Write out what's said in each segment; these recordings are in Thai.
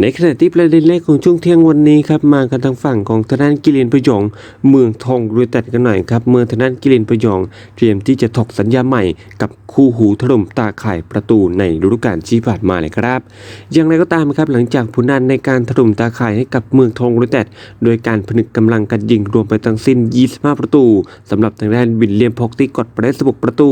ในขณะที่ประเด็นแรกของช่วงเที่ยงวันนี้ครับมากันทางฝั่งของทางด้านกิเลนพยอง เมืองทองรูเต็ดกันหน่อยครับเมื่อทางด้านกิเลนพยอง เตรียมที่จะถกสัญญาใหม่กับคู่หูถล่มตาข่ายประตูในฤดูกาลที่ผ่านมาเลยครับ อย่างไรก็ตามครับหลังจากผลงานในการถล่มตาข่ายให้กับเมืองทองรูเต็ดโดยการผนึกกำลังกันยิงรวมไปทั้งสิ้น 25 ประตูสำหรับทางด้านวิลเลียมพ็อกที่กดไปได้16ประตู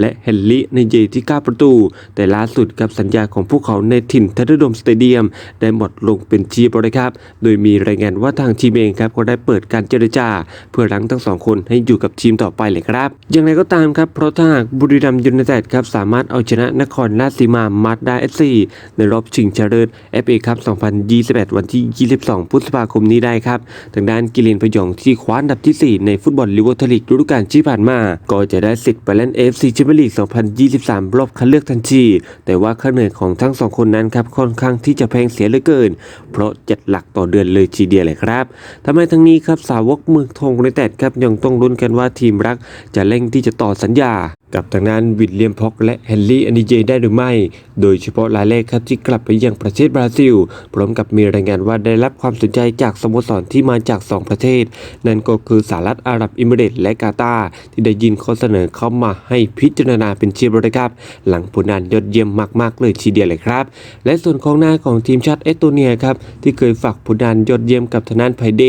และเฮนรี่ในเยที่ 9 ประตู แต่ล่าสุดกับสัญญาของพวกเขาในถิ่นทัตดมสเตเดียมได้หมดลงเป็นทีบริครับ โดยมีรายงานว่าทางทีมเองครับก็ได้เปิดการเจรจา เพื่อรั้งทั้งสองคนให้อยู่กับทีมต่อไปเลยครับ อย่างไรก็ตามครับเพราะถ้าหากบุรีรัมย์ยูไนเต็ดครับสามารถเอาชนะนครราชสีมามาดาเอฟซีในรอบชิงชนะเลิศ FA ครับ2021 วันที่ 22 พฤษภาคมนี้ได้ครับ ทางด้านกิเลนพยองที่คว้าอันดับที่ 4 ในฟุตบอลลิเวอร์พูลลีกฤดูกาลที่ผ่านมา ก็จะได้สิทธิ์ไปเล่น AFC แชมเปี้ยนลีก 2023 รอบคัดเลือกทันที แต่ว่าค่าเหนื่อยของทั้งสองคนนั้นครับค่อนข้างที่จะแพงเสียเหลือเกิน เพราะเจ็ดหลักต่อเดือนเลยทีเดียวเลยครับทำไมทั้งนี้ครับสาวกเมืองทองในแตดครับยังต้องลุ้นกันว่าทีมรักจะเร่งที่จะต่อสัญญา กับทางด้านวิลเลียมพ็อกและเฮนรี่อันดิเจได้หรือไม่ โดยเฉพาะรายแรกครับที่กลับไปยังประเทศบราซิล พร้อมกับมีรายงานว่าได้รับความสนใจจากสโมสรที่มาจาก 2 ประเทศ นั่นก็คือสหรัฐอาหรับอิมิเรตและกาตาร์ที่ได้ยินข้อเสนอเข้ามาให้พิจารณาเป็นเชียร์บริครับ หลังผลงานยอดเยี่ยมมากๆเลยทีเดียวเลยครับ และส่วนของหน้าของทีมชาติเอสโตเนียครับที่เคยฝากผลงานยอดเยี่ยมกับทางด้านไพเด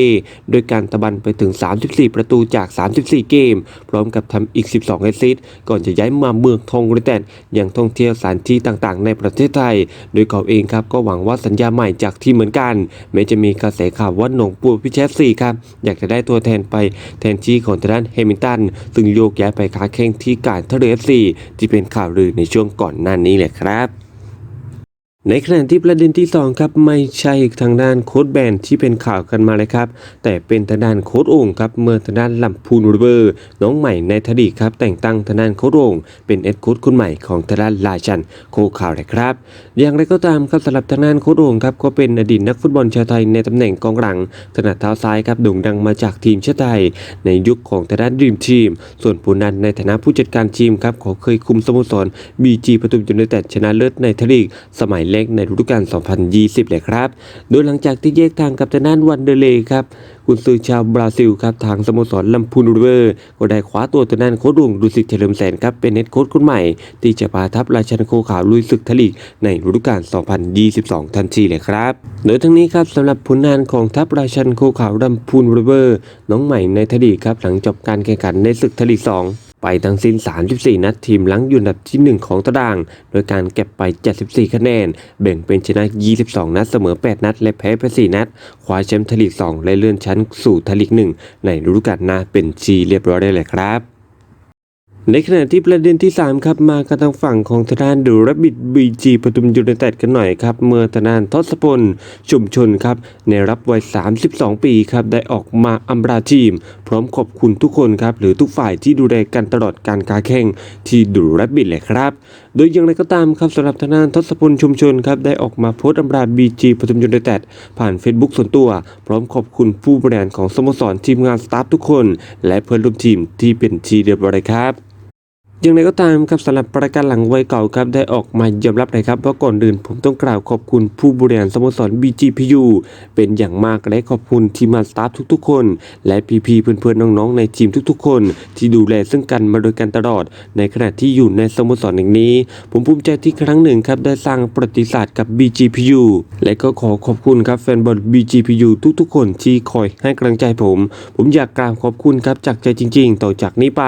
โดยการตะบันไปถึง 34 ประตูจาก 34 เกม พร้อมกับทำอีก 12 แอสซิสต์ก่่อนจะย้ายมาเมืองทองยูไนเต็ดยังท่องเที่ยวสถานที่ต่างๆ ในประเทศไทย โดยเขาเองครับก็หวังว่าสัญญาใหม่จากที่เหมือนกัน แม้จะมีกระแสข่าวว่าหนองปูพิเชสซีครับอยากจะได้ตัวแทนไปแทนที่ของทางด้านเฮมิลตัน ซึ่งโยกย้ายไปค้าแข่งที่การทะเลฟซีที่เป็นข่าวลือในช่วงก่อนหน้านี้แหละครับ ในขณะที่ประเด็นที่2ครับไม่ใช่ทางด้านโค้ดแบนที่เป็นข่าวกันมาเลยครับ แต่เป็นทางด้านโค้ดโอ่งครับเมื่อทางด้านลำพูนริเวอร์ น้องใหม่ในทดีครับ แต่งตั้งทางด้านโค้ดโอ่งเป็นเอ็ดโค้ดคนใหม่ของทางด้านลาชันโคข่าวเลยครับ อย่างไรก็ตามครับสำหรับทางด้านโค้ดโอ่งครับก็เป็นอดีตนักฟุตบอลชาวไทยในตำแหน่งกองหลังถนัดเท้าซ้ายครับโด่งดังมาจากทีมชาติไทย ในยุคของทางด้านดีมทีม ส่วนผู้นั้นในฐานะผู้จัดการทีมครับเขาเคยคุมสโมสรบีจีปทุมยูไนเต็ดชนะเลิศในทลีกสมัยเล็กในฤดูกาล 2020 เลยครับ โดยหลังจากที่แยกทางกับทางด้านวันเดเลยครับกุนซือชาวบราซิลครับทางสโมสรลำพูนริเวอร์ ก็ได้คว้าตัวทางด้านโค้ดรุ่งดุสิตเฉลิมแสนครับเป็นเน็ตโค้ดคนใหม่ ที่จะพาทัพราชันโคขาวลุยศึกทลีกในฤดูกาล 2022 ทันทีเลยครับ โดยทั้งนี้ครับสำหรับผลงานของทัพราชันโคขาวลำพูนริเวอร์ น้องใหม่ในทลีกครับหลังจบการแข่งขันในศึกทลีก 2 ไปทั้งสิ้น 34 นัดทีมหลังอยู่อันดับที่ 1 ของตาราง โดยการเก็บไป 74 คะแนน แบ่งเป็นชนะ 22 นัดเสมอ 8 นัด และแพ้ไป 4 นัดคว้าแชมป์ทลีก 2 และเลื่อนชั้นสู่ทลีก 1 ในฤดูกาลหน้าเป็นชีเรียบร้อยได้เลยครับ ในขณะที่ประเด็นที่ 3 ครับ มากันทางฝั่งของทางด้านดูรบิดบีจีปทุมยูไนเต็ดกันหน่อยครับ เมื่อทางด้านทศพล ชุมชนครับ ในรับวัย 32 ปีครับ ได้ออกมาอำลาทีม พร้อมขอบคุณทุกคนครับ หรือทุกฝ่ายที่ดูแลกันตลอดการค้าแข่งที่ดูรบบิดเลยครับ โดยอย่างไรก็ตามครับสำหรับทางด้านทศพลชุมชนครับได้ออกมาโพสต์อำลาบีจีปทุมยูไนเต็ดผ่าน Facebook ส่วนตัว พร้อมขอบคุณผู้บริหารของสโมสรทีมงานสตาฟทุกคน และเพื่อนร่วมทีมที่เป็นทีเรียบร้อยครับ อย่างไรก็ตามครับสำหรับประกันหลังวัยเก่าครับได้ออกมายอมรับเลยครับว่าก่อนอื่นผมต้องกล่าวขอบคุณผู้บริหารสโมสร BGPU เป็นอย่างมากและขอบคุณทีมงานสตาฟทุกๆ คน และพี่ๆเพื่อนๆน้องๆในทีมทุกๆ คน ที่ดูแลซึ่งกันมาโดยกันตลอด ในขณะที่อยู่ในสโมสรแห่งนี้ ผมภูมิใจที่ครั้งหนึ่งครับได้สร้างประวัติศาสตร์กับ BGPU และก็ขอขอบคุณครับแฟนบอล BGPU ทุกๆ คนที่คอยให้กำลังใจผม ผมอยากกราบขอบคุณครับจากใจจริง ๆ ต่อจากนี้ไป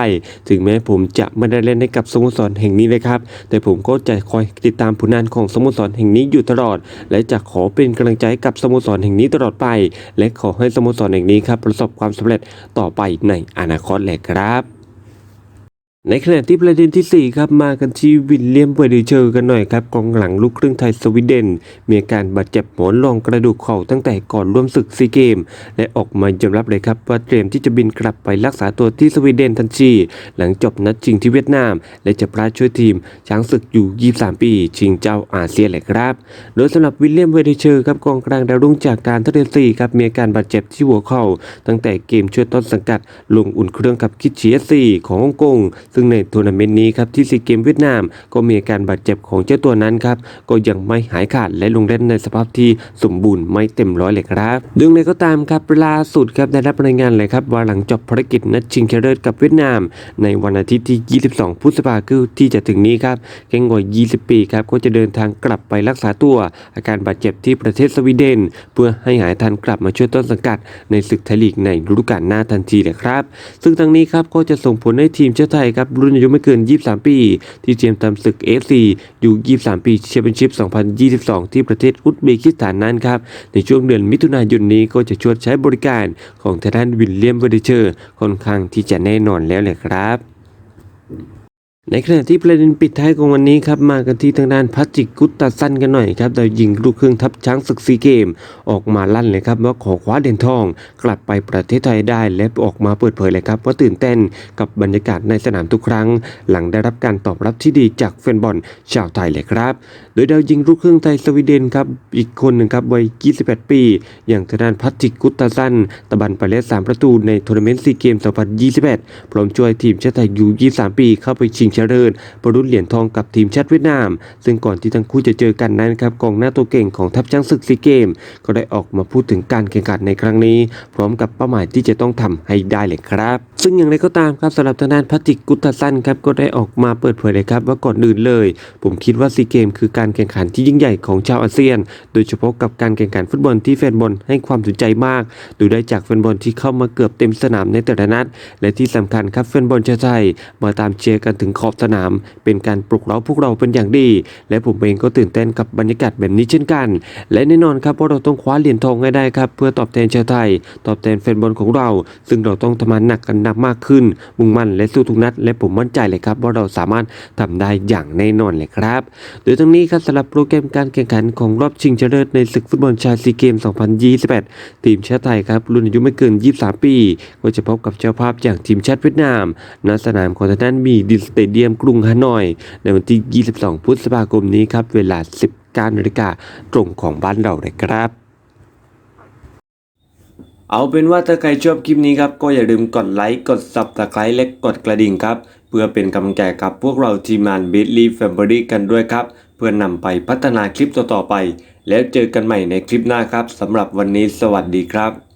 ถึงแม้ผมจะไม่ได้เล่นให้กับสโมสรแห่งนี้เลยครับ แต่ผมก็จะคอยติดตามผลงานของสโมสรแห่งนี้อยู่ตลอด และจะขอเป็นกำลังใจกับสโมสรแห่งนี้ตลอดไป และขอให้สโมสรแห่งนี้ครับประสบความสำเร็จต่อไปในอนาคตแหละครับ ในขณะที่ประเด็นที่ 4 ครับมากันที่วิลเลียมเวอร์ดิเชอร์กันหน่อยครับกองหลังลูกครึ่งไทยสวีเดน มีอาการบาดเจ็บหมอนรองกระดูกเข่าตั้งแต่ก่อนร่วมศึกซีเกม และออกมายอมรับเลยครับว่าเตรียมที่จะบินกลับไปรักษาตัวที่สวีเดนทันทีหลังจบนัดชิงที่เวียดนาม และจะพลาดช่วยทีม ช้างศึกอยู่ 23 ปี ชิงเจ้าอาเซียนเลยครับ โดยสำหรับวิลเลียมเวอร์ดิเชอร์ครับกองกลางดาวรุ่งจากการท่าเรือซีครับมีอาการบาดเจ็บที่หัวเข่าตั้งแต่เกมช่วยต้นสังกัด ลงอุ่นเครื่องกับคิดเชียซีของฮ่องกงซึ่งในทัวร์นาเมนต์นี้ครับที่ซีเกมเวียดนามก็มีอาการบาดเจ็บของเจ้าตัวนั้นครับก็ยังไม่หายขาดและลงเล่นในสภาพที่สมบูรณ์ไม่เต็มร้อยเลยครับดึงเลยก็ตามครับล่าสุดครับได้รับรายงานเลยครับว่าหลังจบภารกิจนัดชิงชนะเลิศกับเวียดนาม ในวันอาทิตย์ที่ 22 พฤษภาคมที่จะถึงนี้ครับแก่งวัย20 ปีครับก็จะเดินทางกลับไปรักษาตัว อาการบาดเจ็บที่ประเทศสวีเดน เพื่อให้หายทันกลับมาช่วยต้นสังกัด ในศึกไทยลีกในฤดูกาลหน้าทันทีเลยครับ ซึ่งทั้งนี้ครับก็จะส่งผลให้ทีมชาติไทยครับรุ่นอายุไม่เกิน 23 ปี ที่เตรียมทำศึก AFC อยู่ 23 ปีแชมเปี้ยนชิพ 2022 ที่ประเทศอุซเบกิสถานนั้นครับ ในช่วงเดือนมิถุนายนนี้ก็จะชวนใช้บริการของทางด้านวิลเลียมเวอร์เดเชอร์ค่อนข้างที่จะแน่นอนแล้วแหละครับ ในขณะที่ประเด็นปิดท้ายของวันนี้ครับมากันที่ทางด้านพัชจิกกุตตาซันกันหน่อยครับโดยยิงลูกครึ่งทัพช้างศึกซีเกม ออกมาลั่นเลยครับว่าขอคว้าเหรียญทอง กลับไปประเทศไทยได้และออกมาเปิดเผยเลยครับว่าตื่นเต้นกับบรรยากาศในสนามทุกครั้ง หลังได้รับการตอบรับที่ดีจากแฟนบอลชาวไทยเลยครับ โดยดาวยิงลูกครึ่งไทยสวีเดนครับอีกคนหนึ่งครับวัย 28 ปี อย่างทางด้านพัชจิกกุตตาซันตะบันไปแล้ว3ประตูในทัวร์นาเมนต์ซีเกม 2021 พร้อมช่วยทีมชาติไทยยู23 ปีเข้าไปชิงชนะเลิญประดุเหรียญทองกับทีมชาติเวียดนาม ซึ่งก่อนที่ทั้งคู่จะเจอกันนั้นครับกองหน้าตัวเก่งของทัพช้างศึกซีเกม ก็ได้ออกมาพูดถึงการแข่งขันในครั้งนี้ พร้อมกับเป้าหมายที่จะต้องทำให้ได้เลยครับซึ่งอย่างไรก็ตามครับสำหรับทางด้านพัชจิกกุตสันครับก็ได้ออกมาเปิดเผยเลยครับว่าก่อนอื่นเลย ผมคิดว่าซีเกมคือการแข่งขันที่ยิ่งใหญ่ของชาวอาเซียน โดยเฉพาะกับการแข่งขันฟุตบอลที่แฟนบอลให้ความสนใจมาก ดูได้จากแฟนบอลที่เข้ามาเกือบเต็มสนามในแต่ละนัด และที่สำคัญครับแฟนบอลชาวไทยมาตามเชียร์กันถึงขอบสนาม เป็นการปลุกเร้าพวกเราเป็นอย่างดี และผมเองก็ตื่นเต้นกับบรรยากาศแบบนี้เช่นกัน และแน่นอนครับว่าเราต้องคว้าเหรียญทองให้ได้ครับเพื่อตอบแทนชาวไทย ตอบแทนแฟนบอลของเรา ซึ่งเราต้องทำงานหนักกันหนักมากขึ้น มุ่งมั่นและสู้ทุกนัด และผมมั่นใจเลยครับว่าเราสามารถทำได้อย่างแน่นอนเลยครับ โดยทั้งนี้ครับสำหรับโปรแกรมการแข่งขันของรอบชิงชนะเลิศในศึกฟุตบอลชายซีเกม 2028 ทีมชาติไทยครับรุ่นอายุไม่เกิน 23 ปี ก็จะพบกับเจ้าภาพอย่างทีมชาติเวียดนามณสนามของทางด้านมีดินสเตเดียมกรุงฮานอย ในวันที่ 22 พฤษภาคมนี้ครับเวลา 19นาฬิกาตรงของบ้านเราเลยครับ เอาเป็นว่าถ้าใครชอบคลิปนี้ครับ ก็อย่าลืมกดไลค์ กด s u b สไครต์และกดกระดิ่งครับ เพื่อเป็นกำลังใจกับพวกเราทีมงาน b i t l y Family กันด้วยครับ เพื่อนำไปพัฒนาคลิปต่อๆไป แล้วเจอกันใหม่ในคลิปหน้าครับสำหรับวันนี้สวัสดีครับ